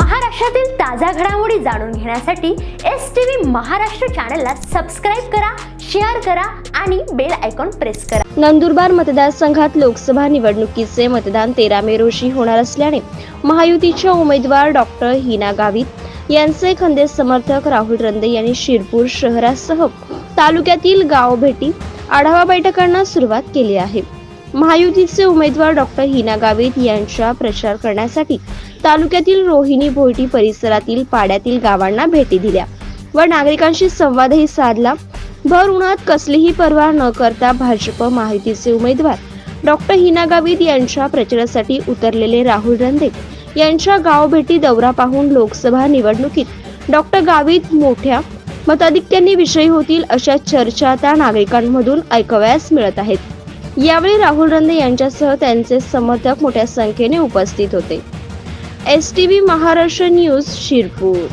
महाराष्ट्रातील ताज्या घडामोडी जाणून घेण्यासाठी एस टी व्ही महाराष्ट्र चॅनलला सबस्क्राईब करा शेअर करा आणि बेल आयकॉन प्रेस करा. नंदुरबार मतदारसंघात लोकसभा निवडणुकीचे मतदान तेरा मे रोजी होणार असल्याने महायुतीच्या उमेदवार डॉक्टर हिना गावित यांचे खंदे समर्थक राहुल रंदे यांनी शिरपूर शहरासह तालुक्यातील गाव भेटी आढावा बैठकांना सुरुवात केली आहे. महायुतीचे उमेदवार डॉक्टर हिना गावित यांचा प्रचार करण्यासाठी तालुक्यातील रोहिणी भोयटी परिसरातील पाड्यातील गावांना भेटी दिल्या. व नागरिकांशी संवादही साधला. भर उन्हात कसलीही पर्वा न करता भाजप माहितीचे उमेदवार डॉक्टर हिना गावित यांच्या प्रचारासाठी उतरलेले राहुल रंदे यांच्या गावभेटी दौरा पाहून लोकसभा निवडणुकीत डॉक्टर गावित मोठ्या मताधिक्यांनी विषयी होतील अशा चर्चा आता नागरिकांमधून ऐकवयास मिळत आहेत. यावेळी राहुल रंदे यांच्यासह त्यांचे समर्थक मोठ्या संख्येने उपस्थित होते. S T V Maharashtra news Shirpur.